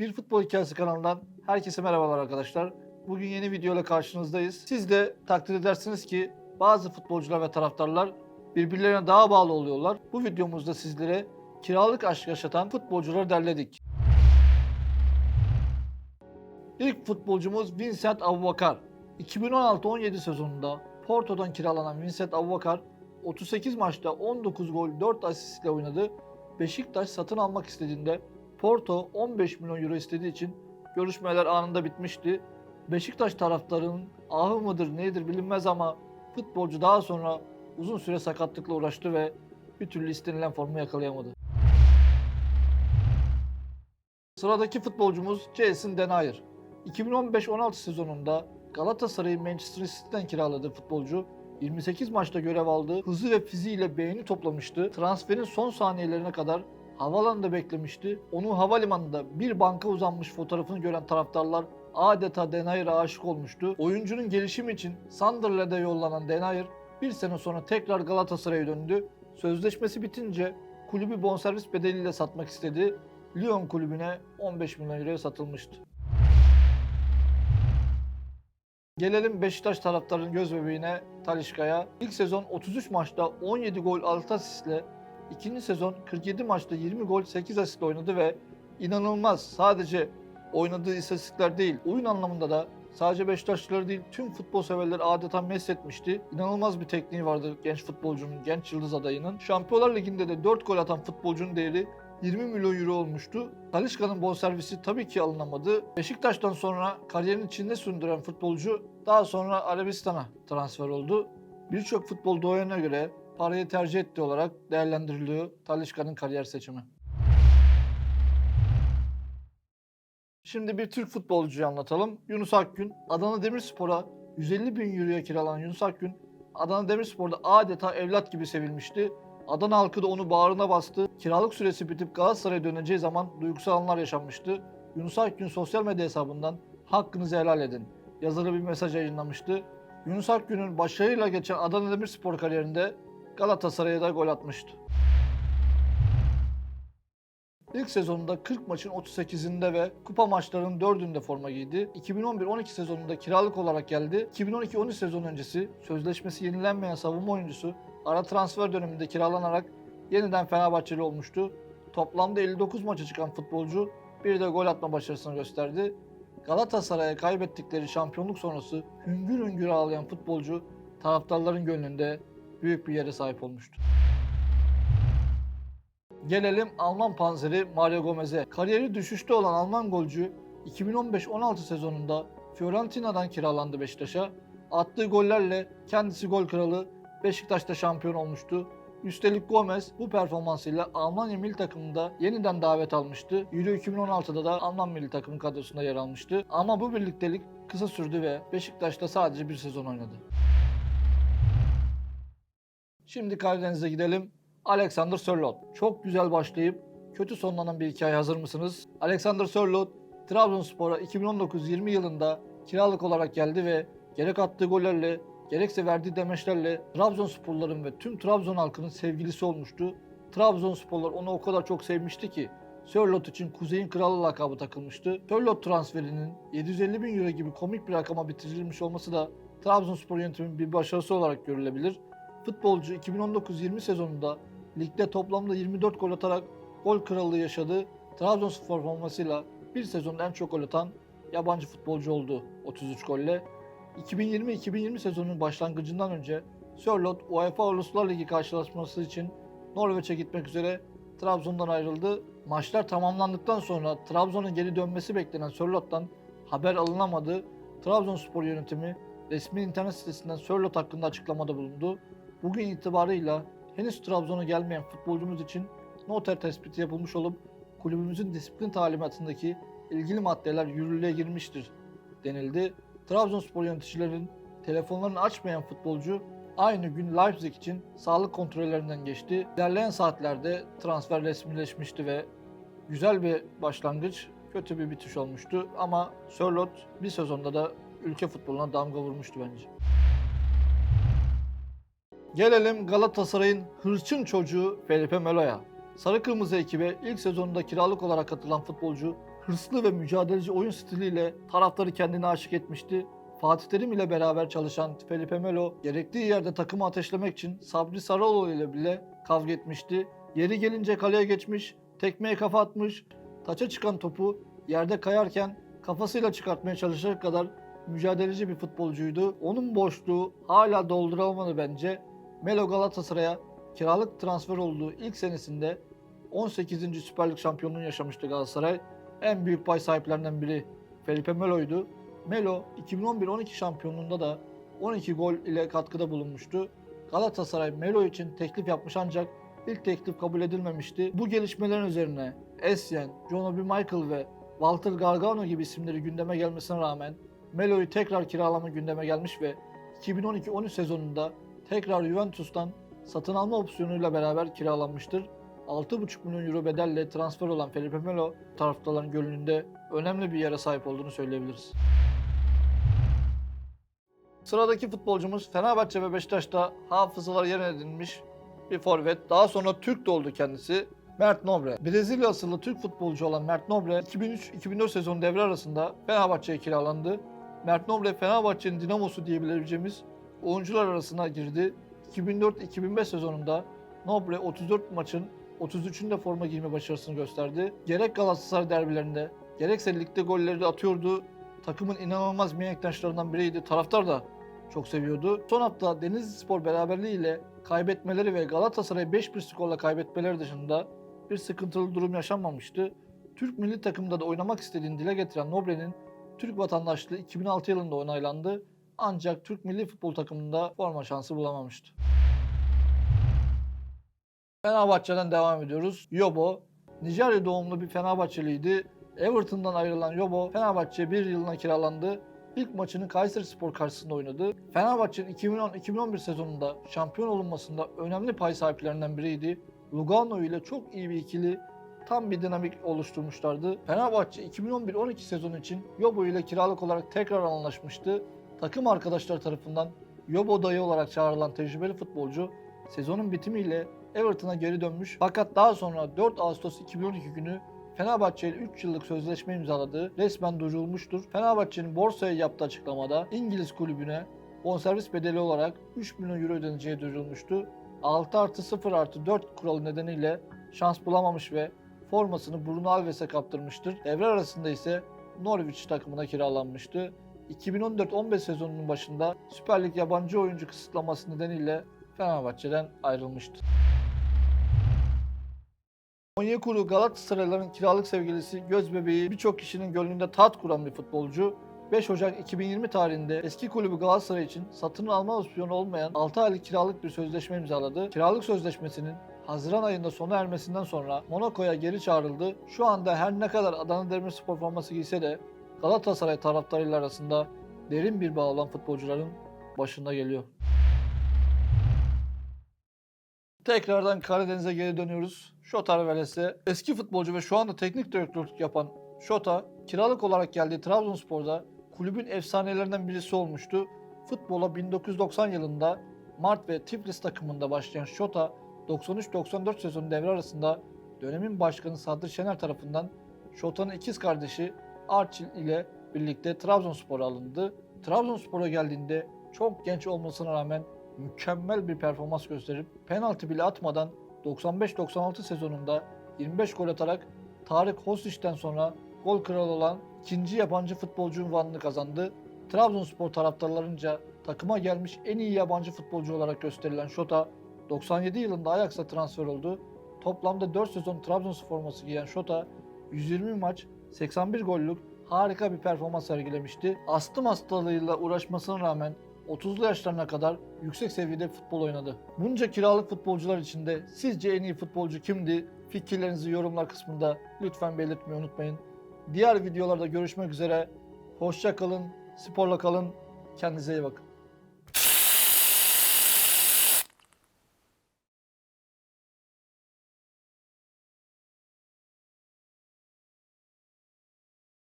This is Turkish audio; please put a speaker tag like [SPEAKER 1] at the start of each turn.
[SPEAKER 1] Bir Futbol Hikayesi kanalından herkese merhabalar arkadaşlar. Bugün yeni video ile karşınızdayız. Siz de takdir edersiniz ki bazı futbolcular ve taraftarlar birbirlerine daha bağlı oluyorlar. Bu videomuzda sizlere kiralık aşk yaşatan futbolcuları derledik. İlk futbolcumuz Vincent Abubakar. 2016-17 sezonunda Porto'dan kiralanan Vincent Abubakar 38 maçta 19 gol 4 asistle oynadı. Beşiktaş satın almak istediğinde Porto 15 milyon euro istediği için görüşmeler anında bitmişti. Beşiktaş taraftarının ahı mıdır nedir bilinmez ama futbolcu daha sonra uzun süre sakatlıkla uğraştı ve bir türlü istenilen formu yakalayamadı. Sıradaki futbolcumuz Jason Denayer. 2015-16 sezonunda Galatasaray'ın Manchester City'den kiraladığı futbolcu 28 maçta görev aldı. Hızı ve fiziğiyle beğeni toplamıştı. Transferin son saniyelerine kadar havalanında beklemişti. Onu havalimanında bir banka uzanmış fotoğrafını gören taraftarlar adeta Denayer'a aşık olmuştu. Oyuncunun gelişimi için Sunderland'e yollanan Denayer bir sene sonra tekrar Galatasaray'a döndü. Sözleşmesi bitince kulübü bonservis bedeliyle satmak istedi. Lyon kulübüne 15 milyon euroya satılmıştı. Gelelim Beşiktaş taraftarının göz bebeğine Talişka'ya. İlk sezon 33 maçta 17 gol 6 asistle, ikinci sezon 47 maçta 20 gol 8 asistle oynadı ve inanılmaz sadece oynadığı istatistikler değil, oyun anlamında da sadece Beşiktaşlıları değil tüm futbol severleri adeta mesletmişti. İnanılmaz bir tekniği vardı genç futbolcunun, genç yıldız adayının. Şampiyonlar Ligi'nde de 4 gol atan futbolcunun değeri 20 milyon euro olmuştu. Talişka'nın bonservisi tabii ki alınamadı. Beşiktaş'tan sonra kariyerini içinde sürdüren futbolcu daha sonra Arabistan'a transfer oldu. Birçok futbol doğayına göre parayı tercih ettiği olarak değerlendiriliyor Talişka'nın kariyer seçimi. Şimdi bir Türk futbolcuyu anlatalım. Yunus Akgün. Adana Demirspor'a 150 bin euroya kiralanan Yunus Akgün, Adana Demirspor'da adeta evlat gibi sevilmişti. Adana halkı da onu bağrına bastı. Kiralık süresi bitip Galatasaray'a döneceği zaman duygusal anlar yaşanmıştı. Yunus Akgün sosyal medya hesabından hakkınızı helal edin yazılı bir mesaj yayınlamıştı. Yunus Akgün'ün başarıyla geçen Adana Demirspor kariyerinde Galatasaray'a da gol atmıştı. İlk sezonunda 40 maçın 38'inde ve kupa maçlarının 4'ünde forma giydi. 2011-12 sezonunda kiralık olarak geldi. 2012-13 sezon öncesi sözleşmesi yenilenmeyen savunma oyuncusu ara transfer döneminde kiralanarak yeniden Fenerbahçeli olmuştu. Toplamda 59 maça çıkan futbolcu bir de gol atma başarısını gösterdi. Galatasaray'a kaybettikleri şampiyonluk sonrası hüngür hüngür ağlayan futbolcu taraftarların gönlünde büyük bir yere sahip olmuştu. Gelelim Alman panzeri Mario Gomez'e. Kariyeri düşüşte olan Alman golcü 2015-16 sezonunda Fiorentina'dan kiralandı Beşiktaş'a. Attığı gollerle kendisi gol kralı Beşiktaş'ta şampiyon olmuştu. Üstelik Gomez bu performansıyla Almanya milli takımında yeniden davet almıştı. Euro 2016'da da Alman milli takımı kadrosunda yer almıştı. Ama bu birliktelik kısa sürdü ve Beşiktaş'ta sadece bir sezon oynadı. Şimdi Karadeniz'e gidelim. Alexander Sörloth. Çok güzel başlayıp kötü sonlanan bir hikaye hazır mısınız? Alexander Sörloth, Trabzonspor'a 2019-20 yılında kiralık olarak geldi ve gerek attığı gollerle gerekse verdiği demeçlerle Trabzonsporların ve tüm Trabzon halkının sevgilisi olmuştu. Trabzonsporlar onu o kadar çok sevmişti ki Sörloth için Kuzey'in Kralı lakabı takılmıştı. Sörloth transferinin 750 bin euro gibi komik bir rakama bitirilmiş olması da Trabzonspor yönetiminin bir başarısı olarak görülebilir. Futbolcu 2019-20 sezonunda ligde toplamda 24 gol atarak gol krallığı yaşadı. Trabzonspor formasıyla bir sezonda en çok gol atan yabancı futbolcu oldu 33 golle. 2020-2020 sezonunun başlangıcından önce Sörloth UEFA Uluslar Ligi karşılaşması için Norveç'e gitmek üzere Trabzon'dan ayrıldı. Maçlar tamamlandıktan sonra Trabzon'un geri dönmesi beklenen Sörloth'tan haber alınamadı. Trabzonspor yönetimi resmi internet sitesinden Sörloth hakkında açıklamada bulundu. Bugün itibarıyla henüz Trabzon'a gelmeyen futbolcumuz için noter tespiti yapılmış olup kulübümüzün disiplin talimatındaki ilgili maddeler yürürlüğe girmiştir denildi. Trabzonspor yöneticilerin telefonlarını açmayan futbolcu aynı gün Leipzig için sağlık kontrollerinden geçti. İlerleyen saatlerde transfer resmileşmişti ve güzel bir başlangıç, kötü bir bitiş olmuştu. Ama Sörloth bir sezonda da ülke futboluna damga vurmuştu bence. Gelelim Galatasaray'ın hırçın çocuğu Felipe Melo'ya. Sarı Kırmızı ekibe ilk sezonunda kiralık olarak katılan futbolcu hırslı ve mücadeleci oyun stiliyle taraftarı kendine aşık etmişti. Fatih Terim ile beraber çalışan Felipe Melo gerektiği yerde takımı ateşlemek için Sabri Sarıoğlu ile bile kavga etmişti. Yeri gelince kaleye geçmiş, tekmeye kafa atmış, taça çıkan topu yerde kayarken kafasıyla çıkartmaya çalışacak kadar mücadeleci bir futbolcuydu. Onun boşluğu hala doldurulamadı bence. Melo Galatasaray'a kiralık transfer olduğu ilk senesinde 18. Süper Lig şampiyonluğunu yaşamıştı Galatasaray. En büyük pay sahiplerinden biri Felipe Melo'ydu. Melo 2011-12 şampiyonluğunda da 12 gol ile katkıda bulunmuştu. Galatasaray Melo için teklif yapmış ancak ilk teklif kabul edilmemişti. Bu gelişmelerin üzerine Essien, John Obi Michael ve Walter Gargano gibi isimleri gündeme gelmesine rağmen Melo'yu tekrar kiralama gündeme gelmiş ve 2012-13 sezonunda tekrar Juventus'tan satın alma opsiyonuyla beraber kiralanmıştır. 6,5 milyon euro bedelle transfer olan Felipe Melo taraftarların gönlünde önemli bir yere sahip olduğunu söyleyebiliriz. Sıradaki futbolcumuz Fenerbahçe ve Beşiktaş'ta hafızalar yer edinmiş bir forvet. Daha sonra Türk de oldu kendisi. Mert Nobre. Brezilya asıllı Türk futbolcu olan Mert Nobre 2003-2004 sezonu devre arasında Fenerbahçe'ye kiralandı. Mert Nobre Fenerbahçe'nin dinamosu diyebileceğimiz oyuncular arasına girdi. 2004-2005 sezonunda Nobre 34 maçın 33'ünde forma giyme başarısını gösterdi. Gerek Galatasaray derbilerinde gerekse ligde golleri de atıyordu. Takımın inanılmaz mihenk taşlarından biriydi. Taraftar da çok seviyordu. Son hafta Denizli Spor beraberliği ile kaybetmeleri ve Galatasaray 5-1 skorla kaybetmeleri dışında bir sıkıntılı durum yaşanmamıştı. Türk milli takımında da oynamak istediğini dile getiren Nobre'nin Türk vatandaşlığı 2006 yılında onaylandı. Ancak Türk milli futbol takımında forma şansı bulamamıştı. Fenerbahçe'den devam ediyoruz. Yobo, Nijerya doğumlu bir Fenerbahçeliydi. Everton'dan ayrılan Yobo, Fenerbahçe'ye bir yılına kiralandı. İlk maçını Kayseri Spor karşısında oynadı. Fenerbahçe'nin 2010-2011 sezonunda şampiyon olunmasında önemli pay sahiplerinden biriydi. Lugano ile çok iyi bir ikili tam bir dinamik oluşturmuşlardı. Fenerbahçe 2011-12 sezonu için Yobo ile kiralık olarak tekrar anlaşmıştı. Takım arkadaşları tarafından Yobo dayı olarak çağrılan tecrübeli futbolcu sezonun bitimiyle Everton'a geri dönmüş fakat daha sonra 4 Ağustos 2012 günü Fenerbahçe ile 3 yıllık sözleşme imzaladığı resmen duyurulmuştur. Fenerbahçe'nin borsaya yaptığı açıklamada İngiliz kulübüne bonservis bedeli olarak 3 milyon euro ödeneceği duyurulmuştu. 6 artı 0 artı 4 kuralı nedeniyle şans bulamamış ve formasını Bruno Alves'e kaptırmıştır. Devre arasında ise Norwich takımına kiralanmıştı. 2014-15 sezonunun başında Süper Lig yabancı oyuncu kısıtlaması nedeniyle Fenerbahçe'den ayrılmıştı. Onyekuru Galatasaraylıların kiralık sevgilisi, göz bebeği, birçok kişinin gönlünde taht kuran bir futbolcu. 5 Ocak 2020 tarihinde eski kulübü Galatasaray için satın alma opsiyonu olmayan 6 aylık kiralık bir sözleşme imzaladı. Kiralık sözleşmesinin Haziran ayında sona ermesinden sonra Monaco'ya geri çağrıldı. Şu anda her ne kadar Adana Demirspor forması giyse de Galatasaray taraftarıyla arasında derin bir bağ olan futbolcuların başında geliyor. Tekrardan Karadeniz'e geri dönüyoruz. Şota Veles'e eski futbolcu ve şu anda teknik direktörlük yapan Şota kiralık olarak geldiği Trabzonspor'da kulübün efsanelerinden birisi olmuştu. Futbola 1990 yılında Mart ve Tiflis takımında başlayan Şota 93-94 sezonu devre arasında dönemin başkanı Sadri Şener tarafından Şota'nın ikiz kardeşi Arçil ile birlikte Trabzonspor'a alındı. Trabzonspor'a geldiğinde çok genç olmasına rağmen mükemmel bir performans gösterip penaltı bile atmadan 95-96 sezonunda 25 gol atarak Tarık Hosic'ten sonra gol kralı olan ikinci yabancı futbolcu unvanını kazandı. Trabzonspor taraftarlarınca takıma gelmiş en iyi yabancı futbolcu olarak gösterilen Şota 97 yılında Ajax'a transfer oldu. Toplamda 4 sezon Trabzonspor forması giyen Şota 120 maç 81 gollük harika bir performans sergilemişti. Astım hastalığıyla uğraşmasına rağmen 30'lu yaşlarına kadar yüksek seviyede futbol oynadı. Bunca kiralık futbolcular içinde sizce en iyi futbolcu kimdi? Fikirlerinizi yorumlar kısmında lütfen belirtmeyi unutmayın. Diğer videolarda görüşmek üzere. Hoşça kalın, sporla kalın, kendinize iyi bakın.